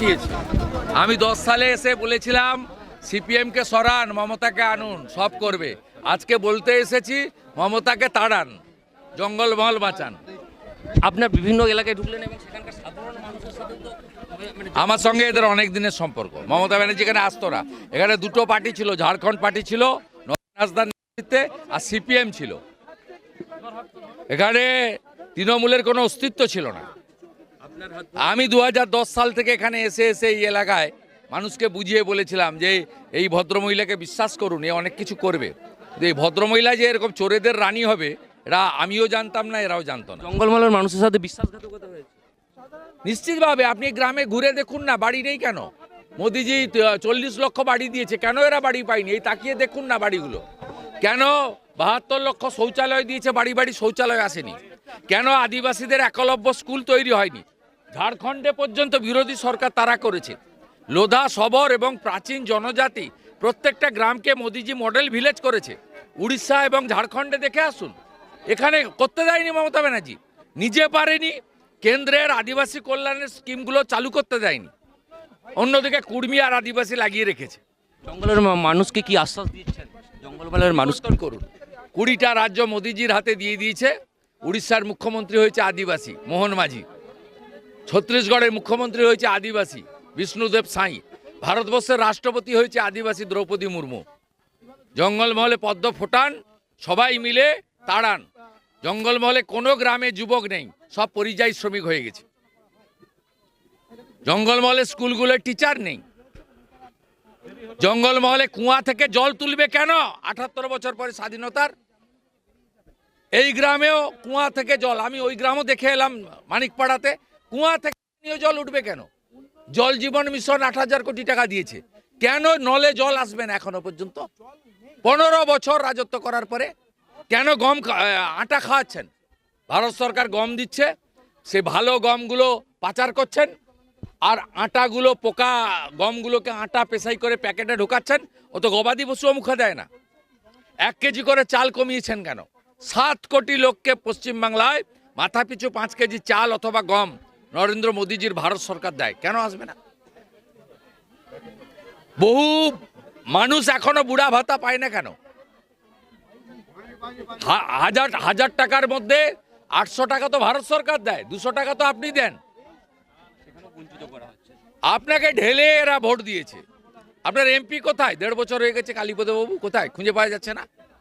দিয়েছে আমি দশ সালে এসে বলেছিলাম সিপিএমকে সরান মমতাকে আনুন সব করবে। আজকে বলতে এসেছি মমতাকে তাড়ান জঙ্গলমহল বাঁচান। আপনার বিভিন্ন এলাকায় ঢুকলেন এবং সেখানকার সাধারণ মানুষের সাথে তো মানে আমার সঙ্গে এদের অনেক দিনের সম্পর্ক। মমতা ব্যানার্জি এখানে আসতো না। এখানে দুটো পার্টি ছিল ঝাড়খণ্ড পার্টি ছিল হাসদার নেতৃত্বে আর সিপিএম ছিল। এখানে তৃণমূলের কোনো অস্তিত্ব ছিল না। আমি দু হাজার দশ সাল থেকে এখানে এসে এসে এই এলাকায় মানুষকে বুঝিয়ে বলেছিলাম যে এই ভদ্রমহিলাকে বিশ্বাস করুন এ অনেক কিছু করবে। এই ভদ্রমহিলা যে এরকম চোরেদের রানী হবে এরা আমিও জানতাম না এরাও জানতো না। জঙ্গলমহলের মানুষের সাথে বিশ্বাসঘাতকতা হয়েছে? নিশ্চিতভাবে আপনি গ্রামে ঘুরে দেখুন না বাড়ি নেই কেন? মোদিজি চল্লিশ লক্ষ বাড়ি দিয়েছে কেন এরা বাড়ি পায়নি? এই তাকিয়ে দেখুন না বাড়িগুলো। কেন বাহাত্তর লক্ষ শৌচালয় দিয়েছে বাড়ি বাড়ি শৌচালয় আসেনি? কেন আদিবাসীদের একলব্য স্কুল তৈরি হয়নি? ঝাড়খণ্ডে পর্যন্ত বিরোধী সরকার তারা করেছে। লোধা সবর এবং প্রাচীন জনজাতি প্রত্যেকটা গ্রামকে মোদিজি মডেল ভিলেজ করেছে। উড়িষ্যা এবং ঝাড়খণ্ডে দেখে আসুন। এখানে করতে দেয়নি মমতা ব্যানার্জি। নিজে পারেনি কেন্দ্রের আদিবাসী কল্যাণের স্কিমগুলো চালু করতে দেয়নি। অন্যদিকে কুর্মী আর আদিবাসী লাগিয়ে রেখেছে। জঙ্গলের মানুষকে কি আশ্বাস দিচ্ছেন? জঙ্গলমহলের মানুষ মানুষ করুন। কুড়িটা রাজ্য মোদিজির হাতে দিয়ে দিয়েছে। উড়িষ্যার মুখ্যমন্ত্রী হয়েছে আদিবাসী মোহন মাঝি। ছত্তিশগড়ের মুখ্যমন্ত্রী হয়েছে আদিবাসী, বিষ্ণুদেব সাঁই। ভারতবর্ষের রাষ্ট্রপতি হয়েছে আদিবাসী দ্রৌপদী মুর্মু। জঙ্গলমহলে পদ্ম ফোটান, সবাই মিলে তাড়ান। জঙ্গলমহলে কোনো গ্রামে যুবক নেই, সব পরিযায়ী শ্রমিক হয়ে গেছে। জঙ্গলমহলে স্কুলগুলোর টিচার নেই। জঙ্গলমহলে কুয়া থেকে জল তুলবে কেন? আঠাত্তর বছর পরে স্বাধীনতার। এই গ্রামেও কুয়া থেকে জল। আমি ওই গ্রামও দেখে এলাম মানিকপাড়াতে। কুয়া থেকে পানীয় জল উঠবে কেন? জল জীবন মিশন আট হাজার কোটি টাকা দিয়েছে। কেন নলে জল আসবে না এখনও পর্যন্ত? পনেরো বছর রাজত্ব করার পরে কেন গম আটা খাওয়াচ্ছেন? ভারত সরকার গম দিচ্ছে, সে ভালো গমগুলো পাচার করছেন, আর আটাগুলো পোকা গমগুলোকে আটা পেশাই করে প্যাকেটে ঢোকাচ্ছেন, ও তো গবাদি পশুও মুখে দেয় না। এক কেজি করে চাল কমিয়েছেন কেন? সাত কোটি লোককে পশ্চিমবাংলায় মাথা পিছু পাঁচ কেজি চাল অথবা গম নরেন্দ্র মোদীজির ভারত সরকার দেয়, কেন আসবে না? বহু মানুষ এখনও বুড়া ভাতা পায় না কেন? হাজার হাজার টাকার মধ্যে আটশো টাকা তো ভারত সরকার দেয়, দুশো টাকা তো আপনি দেন। আপনাকে ঢেলে এরা ভোট দিয়েছে। আপনার এমপি কোথায়? দেড় বছর হয়ে গেছে কালীপদ বাবু কোথায়? খুঁজে পাওয়া যাচ্ছে না?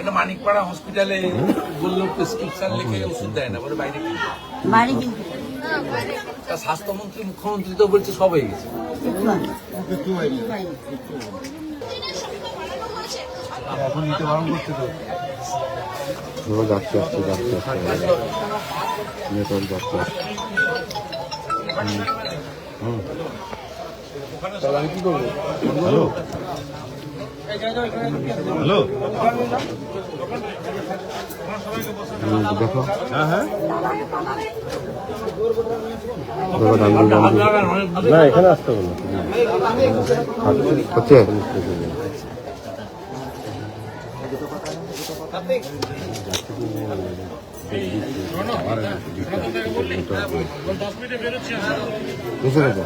এটা মানিকপাড়া হসপিটালে বলল প্রেসক্রিপশন লিখে ওষুধ দেয় না বলে বাইরে কিনতে। তা স্বাস্থ্যমন্ত্রী মুখ্যমন্ত্রী তো বলছে সব হয়ে গেছে। ও যাচ্ছে আসছে যাচ্ছে আসছে নেটওয়ার্ক যাচ্ছে। আসছে হুম হ্যালো? হ্যালো? দেখো হ্যাঁ হ্যাঁ। না এখানে আসতে হবে হচ্ছে? বুঝে গেছে।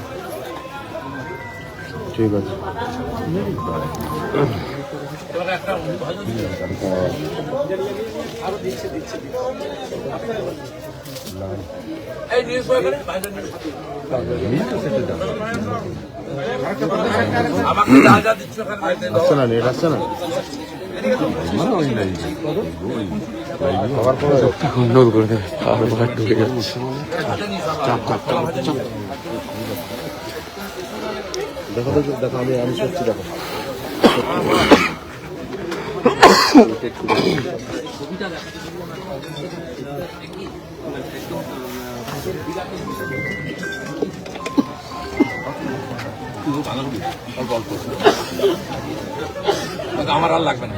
ঠিক আছে। আসছে না নেট আসছে না? আবার করে দেবে বারবার ঢুকে যাচ্ছে। দেখো দেখো আমি আমি সত্যি দেখো। আমার আর লাগবে না।